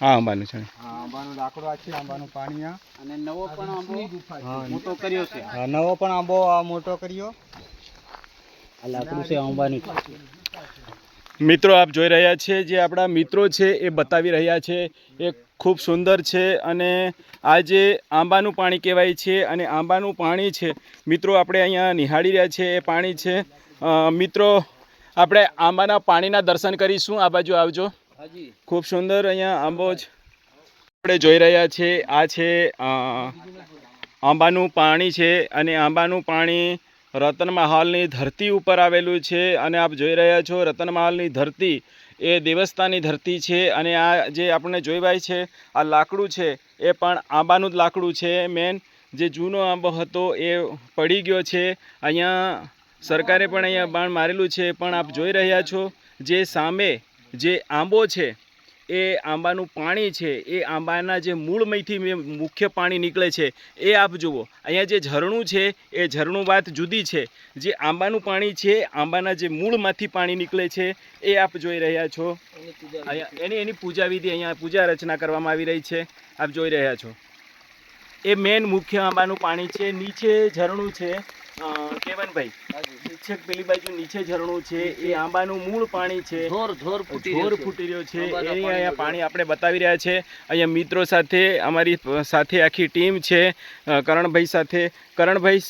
હા આંબાનું છે. હા આંબાનું લાકડું આ છે આંબાનું પાણી આ. અને નવો પણ આંબો મોટો કર્યો છે. હા, નવો પણ આંબો આ મોટો કર્યો. આ લાકડું છે આંબાની મિત્રો આપ જોઈ રહ્યા છે જે આપણા મિત્રો છે એ બતાવી રહ્યા છે એ ખૂબ સુંદર છે અને આ જે આંબાનું પાણી કહેવાય છે અને આંબાનું પાણી છે મિત્રો આપણે અહીંયા નિહાળી રહ્યા છે એ પાણી છે. મિત્રો આપણે આંબાના પાણીના દર્શન કરીશું. આ બાજુ આવજો. ખૂબ સુંદર અહીંયા આંબો જ આપણે જોઈ રહ્યા છે આ છે આંબાનું પાણી છે અને આંબાનું પાણી રતનમહાલની ધરતી ઉપર આવેલું છે અને આપ જોઈ રહ્યા છો રતનમહાલની ધરતી એ દેવસ્થાની ધરતી છે અને આ જે આપણને જોઈવાય છે, આ લાકડું છે એ પણ આંબાનું જ લાકડું છે. મેન જે જૂનો આંબો હતો એ પડી ગયો છે. અહીંયા સરકારે પણ અહીંયા બાણ મારેલું છે પણ આપ જોઈ રહ્યા છો જે સામે જે આંબો છે, એ આંબાનું પાણી છે, એ આંબાના જે મૂળમાંથી મુખ્ય પાણી નીકળે છે, એ આપ જુઓ. અહીંયા જે ઝરણું છે, એ ઝરણું વાત જુદી છે. જે આંબાનું પાણી છે, આંબાના જે મૂળમાંથી પાણી નીકળે છે, એ આપ જોઈ રહ્યા છો. એની એની પૂજા વિધિ અહીંયા પૂજા રચના કરવામાં આવી રહી છે, આપ જોઈ રહ્યા છો. એ મેન મુખ્ય આંબાનું પાણી છે, નીચે ઝરણું છે કેવનભાઈ? નીચે પેલી બાજુ નીચે ઝરણું છે એ આંબાનું મૂળ પાણી છે. ધોર ધોર ફૂટી ઢોર ફૂટી રહ્યો છે. એની અહીંયા પાણી આપણે બતાવી રહ્યા છે. અહીંયા મિત્રો સાથે અમારી સાથે આખી ટીમ છે. કરણભાઈ સાથે. કરણભાઈ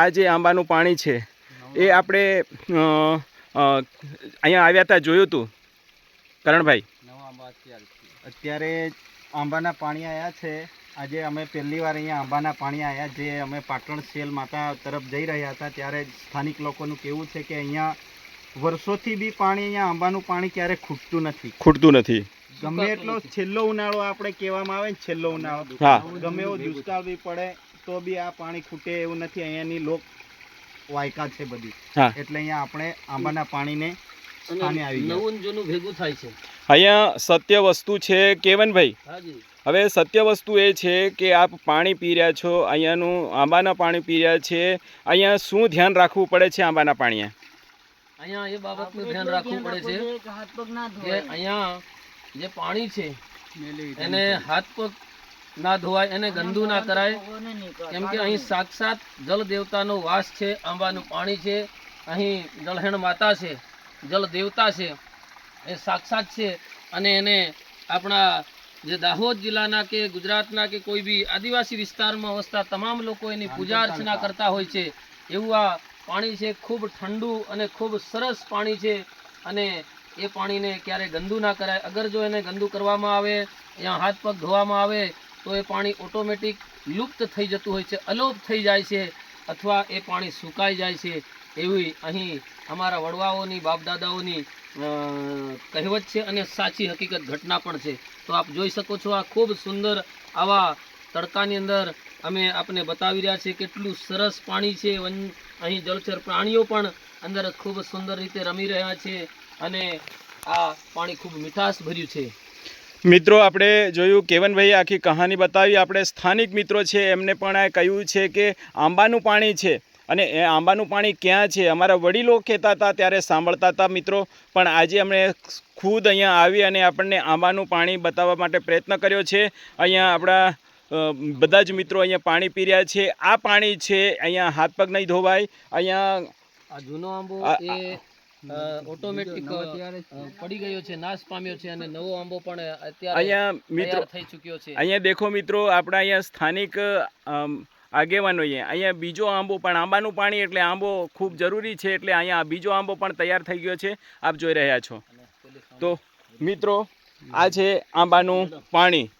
આ જે આંબાનું પાણી છે એ આપણે અહીંયા આવ્યા હતા જોયું હતું કરણભાઈ. અત્યારે આંબાના પાણી આવ્યા છે. આજે અમે પહેલી વાર અહીંયા આંબાના પાણી આવ્યા જે અમે પાટણ સેલ માતા તરફ જઈ રહ્યા હતા ત્યારે સ્થાનિક લોકોનું કેવું છે કે અહીંયા વર્ષોથી બી પાણી અહીંયા આંબાનું પાણી ક્યારે ખૂટતું નથી. ખૂટતું નથી. ગમે એટલો છેલ્લો ઉનાળો આપણે કહેવામાં આવે ને છેલ્લો ઉનાળો. ગમે એવો દુષ્કાળ બી પડે તો બી આ પાણી ખૂટે એવું નથી. અહીંયાની લોક વાયકા છે બધી. એટલે અહીંયા આપણે આંબાના પાણીને સ્થાને અને આવી ગયા. નવું જૂનું ભેગું થાય છે. અહીંયા સત્ય વસ્તુ છે કેવનભાઈ? હવે સત્ય વસ્તુ એ છે કે આપ પાણી પી રહ્યા છો અહીંયાનું આંબાના પાણી પી રહ્યા છે. અહીંયા શું ધ્યાન રાખવું પડે છે આંબાના પાણીએ? અહીંયા એ બાબતનું ધ્યાન રાખવું પડે છે કે અહીંયા જે પાણી છે એને હાથ પગ ના ધોવાય એને ગંદુ ના કરાય. કેમ કે અહીં સાક્ષાત જલ દેવતાનો વાસ છે આંબાનું પાણી છે અહીં જળહેણ માતા છે. જલ દેવતા છે એ સાક્ષાત છે. અને એને આપણા જે દાહોદ જિલ્લાના કે ગુજરાતના કે કોઈ બી આદિવાસી વિસ્તારમાં વસતા તમામ લોકો એની પૂજા અર્ચના કરતા હોય છે. એવું આ પાણી છે ખૂબ ઠંડુ અને ખૂબ સરસ પાણી છે. અને એ પાણીને ક્યારે ગંદુ ના કરાય. અગર જો એને ગંદુ કરવામાં આવે યા હાથ પગ ધોવામાં આવે તો એ પાણી ઓટોમેટિક લુપ્ત થઈ જતું હોય છે અલોપ થઈ જાય છે અથવા એ પાણી સુકાઈ જાય છે. એવી અહીં અમારા વડવાઓની, બાપદાદાઓની કહેવત છે અને સાચી હકીકત ઘટના પણ છે. તો આપ જોઈ શકો છો આ ખૂબ સુંદર આવા તડકાની અંદર અમે આપને બતાવી રહ્યા છીએ કેટલું સરસ પાણી છે. અહીં જળચર પ્રાણીઓ પણ અંદર ખૂબ સુંદર રીતે રમી રહ્યા છે અને આ પાણી ખૂબ મીઠાશ ભર્યું છે. મિત્રો, આપણે જોયું કેવનભાઈએ આખી કહાની બતાવી. આપણે સ્થાનિક મિત્રો છે, એમને પણ આ કહ્યું છે કે આંબાનું પાણી છે. અને એ આંબાનું પાણી ક્યાં છે? અમારા વડીલો કહેતા હતા ત્યારે સાંભળતા હતા મિત્રો. પણ આજે અમે ખુદ અહીંયા આવી અને આપણને આંબાનું પાણી બતાવવા માટે પ્રયત્ન કર્યો છે. અહીંયા આપણા બધા જ મિત્રો અહીંયા પાણી પી રહ્યા છે. આ પાણી છે અહીંયા હાથ પગ નહીં ધોવાય. અહીંયા જૂનો આંબો એ ઓટોમેટિક પડી ગયો છે નાશ પામ્યો છે અને નવો આંબો પણ અત્યારે અહીંયા મિત્રો થઈ ચૂક્યો છે. અહીંયા દેખો મિત્રો આપણા અહીંયા સ્થાનિક આગેવાનોએ અહીંયા બીજો આંબો પણ, આંબાનું પાણી એટલે આંબો ખૂબ જરૂરી છે એટલે અહીંયા બીજો આંબો પણ તૈયાર થઈ ગયો છે. આપ જોઈ રહ્યા છો. તો મિત્રો, આ છે આંબાનું પાણી.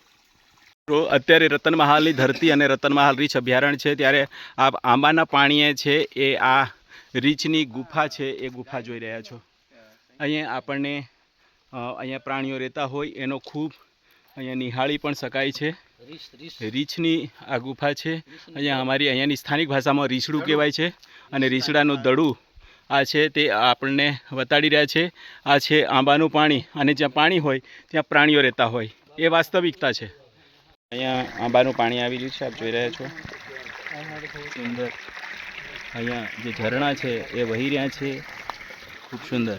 અત્યારે રતનમહાલની ધરતી અને રતનમહાલ રીછ અભયારણ્ય છે. ત્યારે આ આંબાના પાણીએ છે એ આ રીછની ગુફા છે એ ગુફા જોઈ રહ્યા છો. અહીંયા આપણને અહીંયા પ્રાણીઓ રહેતા હોય, એનો ખૂબ અહીંયા નિહાળી પણ શકાય છે. રીછની આ ગુફા છે. અહીંયા અમારી અહીંયાની સ્થાનિક ભાષામાં રીછડું કહેવાય છે અને રીછડાનું દડું આ છે તે આપણને વતાડી રહ્યા છે. આ છે આંબાનું પાણી અને જ્યાં પાણી હોય ત્યાં પ્રાણીઓ રહેતા હોય. એ વાસ્તવિકતા છે. અહીંયા આંબાનું પાણી આવી રહ્યું છે આપ જોઈ રહ્યા છો. સુંદર. અહીંયા જે ઝરણા છે એ વહી રહ્યા છે. ખૂબ સુંદર.